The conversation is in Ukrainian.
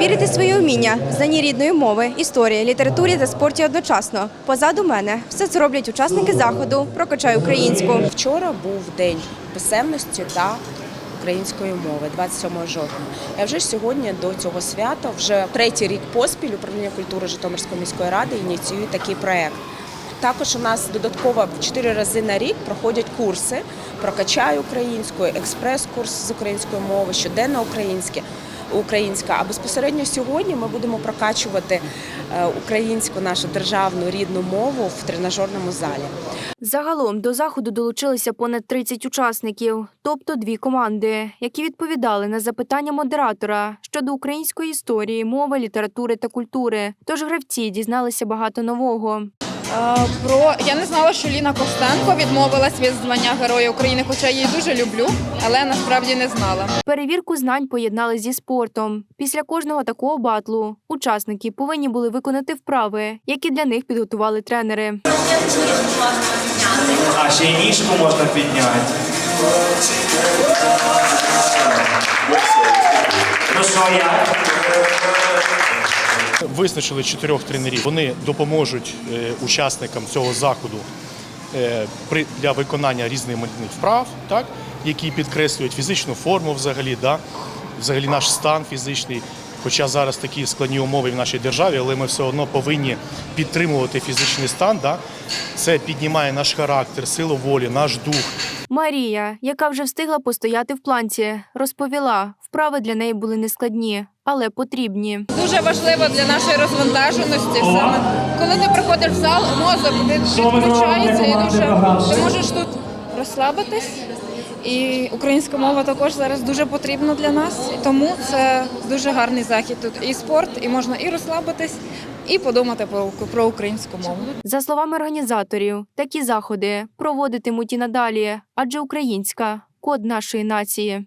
Перевірити свої вміння, в знанні рідної мови, історії, літературі та спорті одночасно. Позаду мене все це роблять учасники заходу Прокачай українську. Вчора був день писемності та української мови, 27 жовтня. Я вже сьогодні до цього свята, вже третій рік поспіль управління культури Житомирської міської ради ініціює такий проект. Також у нас додатково чотири рази на рік проходять курси прокачай українською, експрес-курс з української мови, щоденно українське. Українська, а безпосередньо сьогодні ми будемо прокачувати е, українську нашу державну рідну мову в тренажерному залі. Загалом до заходу долучилися понад 30 учасників, тобто дві команди, які відповідали на запитання модератора щодо української історії, мови, літератури та культури. Тож гравці дізналися багато нового. Про я не знала, що Ліна Костенко відмовилась від звання Героя України, хоча я її дуже люблю, але насправді не знала. Перевірку знань поєднали зі спортом. Після кожного такого батлу учасники повинні були виконати вправи, які для них підготували тренери. А ще й ніжку можна підняти. Ну що, як? Визначили чотирьох тренерів. Вони допоможуть е, учасникам цього заходу е, для виконання різноманітних вправ, так які підкреслюють фізичну форму, взагалі, да, взагалі наш стан фізичний. Хоча зараз такі складні умови в нашій державі, але ми все одно повинні підтримувати фізичний стан. Да? Це піднімає наш характер, силу волі, наш дух. Марія, яка вже встигла постояти в планці, розповіла, вправи для неї були нескладні, але потрібні. Дуже важливо для нашої розвантаженості саме коли ти приходиш в зал, мозок від- відключається і дуже ти можеш тут розслабитись. І українська мова також зараз дуже потрібна для нас, і тому це дуже гарний захід. Тут і спорт, і можна і розслабитись, і подумати про, про українську мову. За словами організаторів, такі заходи проводитимуть і надалі, адже українська код нашої нації.